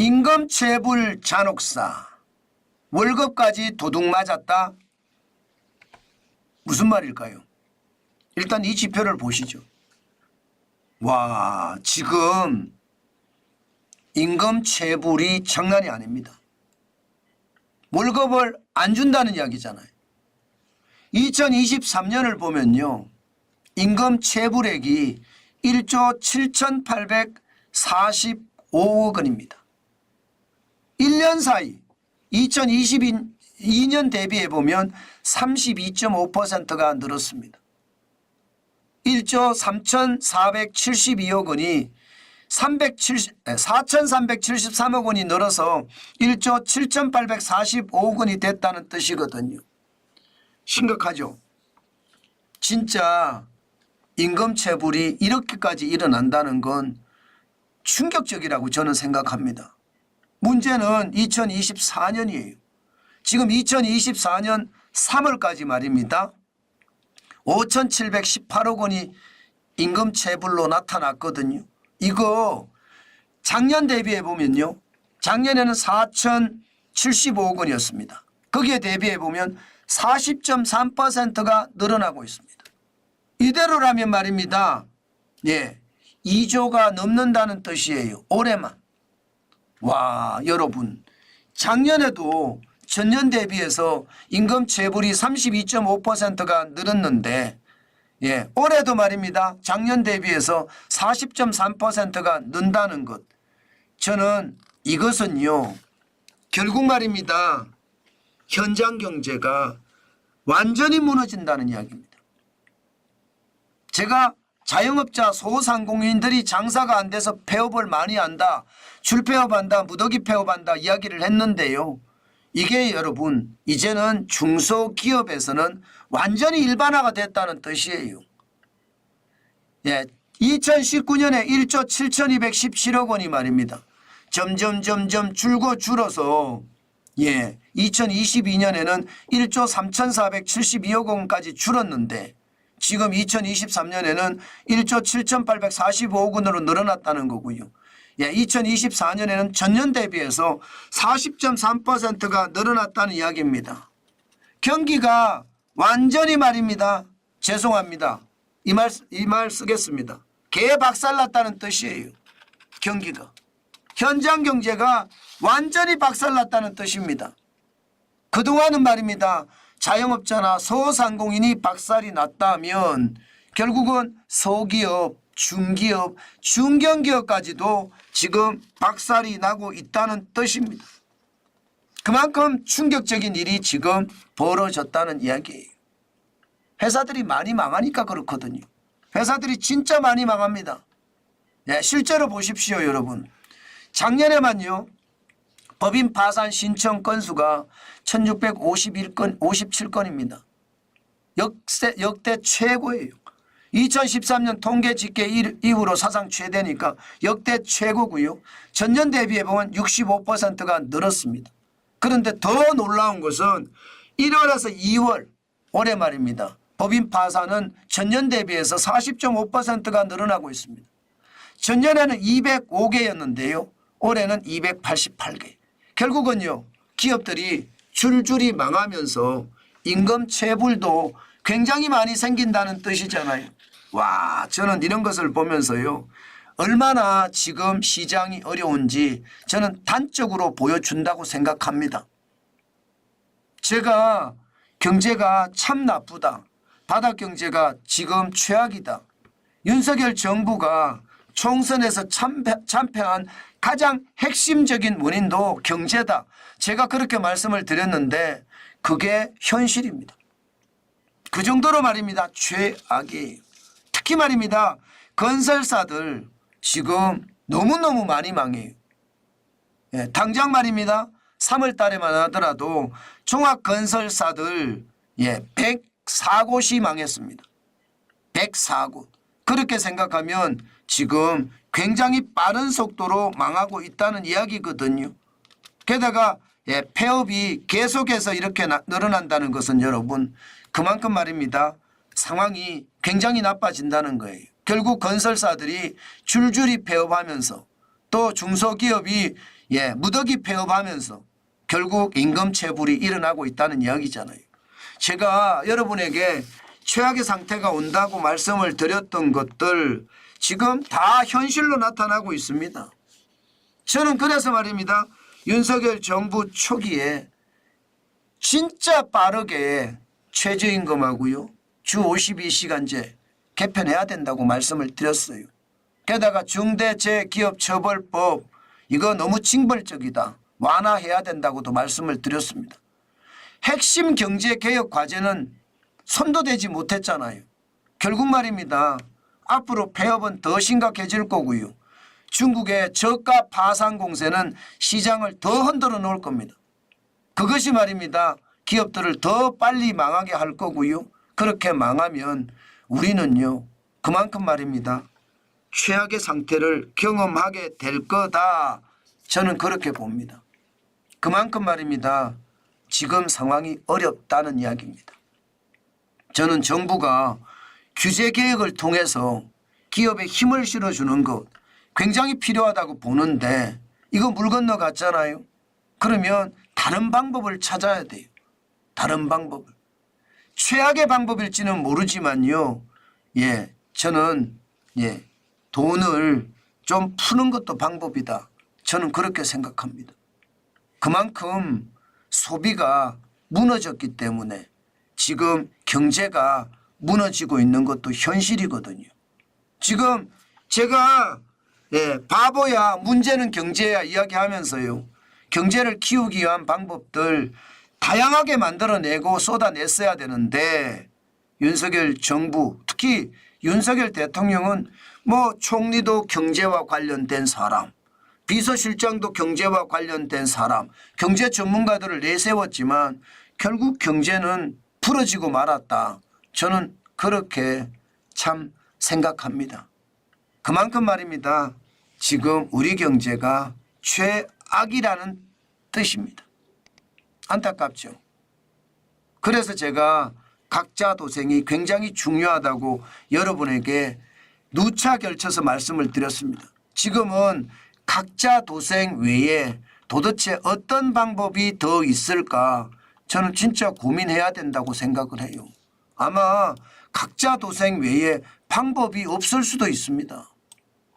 임금 체불 잔혹사 월급까지 도둑 맞았다. 무슨 말일까요? 일단 이 지표를 보시죠. 와 지금 임금 체불이 장난이 아닙니다. 월급을 안 준다는 이야기잖아요. 2023년을 보면요. 임금 체불액이 1조 7,845억 원입니다. 1년 사이 2022년 대비해 보면 32.5%가 늘었습니다. 1조 3,472억 원이 370, 4,373억 원이 늘어서 1조 7,845억 원이 됐다는 뜻이거든요. 심각하죠. 진짜 임금 체불이 이렇게까지 일어난다는 건 충격적이라고 저는 생각합니다. 문제는 2024년이에요. 지금 2024년 3월까지 말입니다. 5,718억 원이 임금 체불로 나타났거든요. 이거 작년 대비해 보면요. 작년에는 4,075억 원이었습니다. 거기에 대비해 보면 40.3%가 늘어나고 있습니다. 이대로라면 말입니다. 예. 2조가 넘는다는 뜻이에요. 올해만. 와, 여러분. 작년에도 전년 대비해서 임금 체불이 32.5%가 늘었는데 예, 올해도 말입니다. 작년 대비해서 40.3%가 는다는 것. 저는 이것은요. 결국 말입니다. 현장 경제가 완전히 무너진다는 이야기입니다. 제가 자영업자 소상공인들이 장사가 안 돼서 폐업을 많이 한다. 줄폐업한다. 무더기 폐업한다. 이야기를 했는데요. 이게 여러분 이제는 중소기업에서는 완전히 일반화가 됐다는 뜻이에요. 예, 2019년에 1조 7,217억 원이 말입니다. 점점 점점 줄고 줄어서 예, 2022년에는 1조 3,472억 원까지 줄었는데 지금 2023년에는 1조 7,845억 원으로 늘어났다는 거고요. 예, 2024년에는 전년 대비해서 40.3%가 늘어났다는 이야기입니다. 경기가 완전히 말입니다. 죄송합니다. 이 말, 이 말 쓰겠습니다. 개 박살났다는 뜻이에요. 경기가. 현장 경제가 완전히 박살났다는 뜻입니다. 그동안은 말입니다. 자영업자나 소상공인이 박살이 났다면 결국은 소기업, 중기업, 중견기업까지도 지금 박살이 나고 있다는 뜻입니다. 그만큼 충격적인 일이 지금 벌어졌다는 이야기예요. 회사들이 많이 망하니까 그렇거든요. 회사들이 진짜 많이 망합니다. 네, 실제로 보십시오, 여러분. 작년에만요. 법인 파산 신청 건수가 1651건, 57건입니다. 역세, 역대 최고예요. 2013년 통계 집계 일- 이후로 사상 최대니까 역대 최고고요. 전년 대비해 보면 65%가 늘었습니다. 그런데 더 놀라운 것은 1월에서 2월 올해 말입니다. 법인 파산은 전년 대비해서 40.5%가 늘어나고 있습니다. 전년에는 205개였는데요. 올해는 288개. 결국은요. 기업들이 줄줄이 망하면서 임금 체불도 굉장히 많이 생긴다는 뜻이잖아요. 와, 저는 이런 것을 보면서요. 얼마나 지금 시장이 어려운지 저는 단적으로 보여준다고 생각합니다. 제가 경제가 참 나쁘다. 바닥 경제가 지금 최악이다. 윤석열 정부가 총선에서 참패, 참패한 가장 핵심적인 원인도 경제다. 제가 그렇게 말씀을 드렸는데 그게 현실입니다. 그 정도로 말입니다. 최악이에요. 특히 말입니다. 건설사들 지금 너무너무 많이 망해요. 예, 당장 말입니다. 3월 달에만 하더라도 종합건설사들 예, 104곳이 망했습니다. 104곳. 그렇게 생각하면 지금 굉장히 빠른 속도로 망하고 있다는 이야기거든요. 게다가 예, 폐업이 계속해서 이렇게 나- 늘어난다는 것은 여러분 그만큼 말입니다. 상황이 굉장히 나빠진다는 거예요. 결국 건설사들이 줄줄이 폐업하면서 또 중소기업이 예, 무더기 폐업하면서 결국 임금 체불이 일어나고 있다는 이야기잖아요. 제가 여러분에게 최악의 상태가 온다고 말씀을 드렸던 것들 지금 다 현실로 나타나고 있습니다. 저는 그래서 말입니다. 윤석열 정부 초기에 진짜 빠르게 최저임금하고요. 주 52시간제 개편해야 된다고 말씀을 드렸어요. 게다가 중대재기업처벌법 이거 너무 징벌적이다. 완화해야 된다고도 말씀을 드렸습니다. 핵심 경제개혁 과제는 손도 대지 못했잖아요. 결국 말입니다. 앞으로 폐업은 더 심각해질 거고요. 중국의 저가 파산 공세는 시장을 더 흔들어 놓을 겁니다. 그것이 말입니다. 기업들을 더 빨리 망하게 할 거고요. 그렇게 망하면 우리는요. 그만큼 말입니다. 최악의 상태를 경험하게 될 거다. 저는 그렇게 봅니다. 그만큼 말입니다. 지금 상황이 어렵다는 이야기입니다. 저는 정부가 규제 개혁을 통해서 기업에 힘을 실어주는 것 굉장히 필요하다고 보는데 이거 물 건너 갔잖아요. 그러면 다른 방법을 찾아야 돼요. 다른 방법을. 최악의 방법일지는 모르지만요. 예, 저는 예, 돈을 좀 푸는 것도 방법이다. 저는 그렇게 생각합니다. 그만큼 소비가 무너졌기 때문에 지금 경제가 무너지고 있는 것도 현실이거든요. 지금 제가 예, 바보야 문제는 경제야 이야기하면서요. 경제를 키우기 위한 방법들 다양하게 만들어내고 쏟아냈어야 되는데 윤석열 정부 특히 윤석열 대통령은 뭐 총리도 경제와 관련된 사람 비서실장도 경제와 관련된 사람 경제 전문가들을 내세웠지만 결국 경제는 풀어지고 말았다. 저는 그렇게 참 생각합니다. 그만큼 말입니다. 지금 우리 경제가 최악이라는 뜻입니다. 안타깝죠. 그래서 제가 각자 도생이 굉장히 중요하다고 여러분에게 누차 결쳐서 말씀을 드렸습니다. 지금은 각자 도생 외에 도대체 어떤 방법이 더 있을까 저는 진짜 고민해야 된다고 생각을 해요. 아마 각자 도생 외에 방법이 없을 수도 있습니다.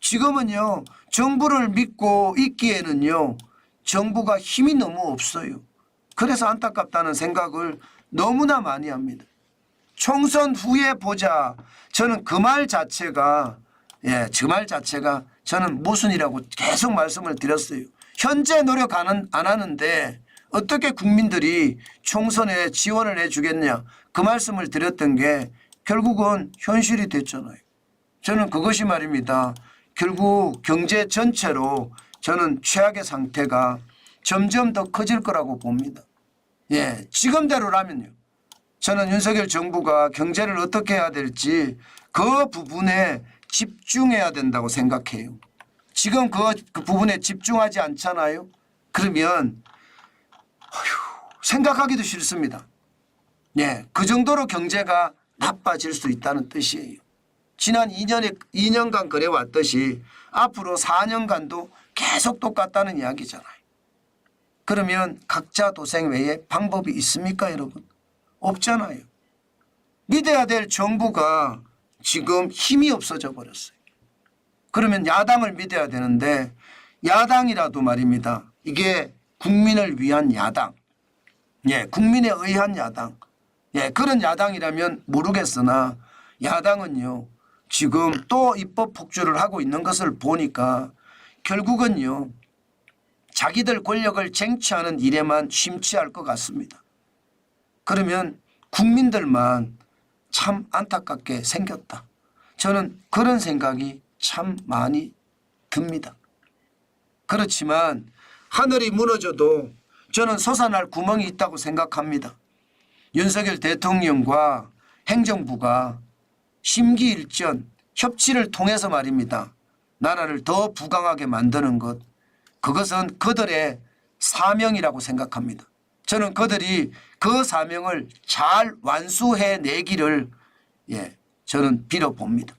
지금은요 정부를 믿고 있기에는요 정부가 힘이 너무 없어요. 그래서 안타깝다는 생각을 너무나 많이 합니다. 총선 후에 보자. 저는 그 말 자체가 예, 그 말 자체가 저는 모순이라고 계속 말씀을 드렸어요. 현재 노력 안, 한- 안 하는데 어떻게 국민들이 총선에 지원을 해 주겠냐. 그 말씀을 드렸던 게 결국은 현실이 됐잖아요. 저는 그것이 말입니다. 결국 경제 전체로 저는 최악의 상태가 점점 더 커질 거라고 봅니다. 예, 지금대로라면요. 저는 윤석열 정부가 경제를 어떻게 해야 될지 그 부분에 집중해야 된다고 생각해요. 지금 그, 그 부분에 집중하지 않잖아요. 그러면 어휴, 생각하기도 싫습니다. 예, 그 정도로 경제가 나빠질 수 있다는 뜻이에요. 지난 2년에 2년간 그래 왔듯이 앞으로 4년간도 계속 똑같다는 이야기잖아요. 그러면 각자 도생 외에 방법이 있습니까, 여러분? 없잖아요. 믿어야 될 정부가 지금 힘이 없어져 버렸어요. 그러면 야당을 믿어야 되는데 야당이라도 말입니다. 이게 국민을 위한 야당. 예, 국민에 의한 야당. 예, 그런 야당이라면 모르겠으나 야당은요. 지금 또 입법 폭주를 하고 있는 것을 보니까 결국은요. 자기들 권력을 쟁취하는 일에만 심취할 것 같습니다. 그러면 국민들만 참 안타깝게 생겼다. 저는 그런 생각이 참 많이 듭니다. 그렇지만 하늘이 무너져도 저는 솟아날 구멍이 있다고 생각합니다. 윤석열 대통령과 행정부가 심기일전 협치를 통해서 말입니다. 나라를 더 부강하게 만드는 것 그것은 그들의 사명이라고 생각합니다. 저는 그들이 그 사명을 잘 완수해 내기를 예, 저는 빌어봅니다.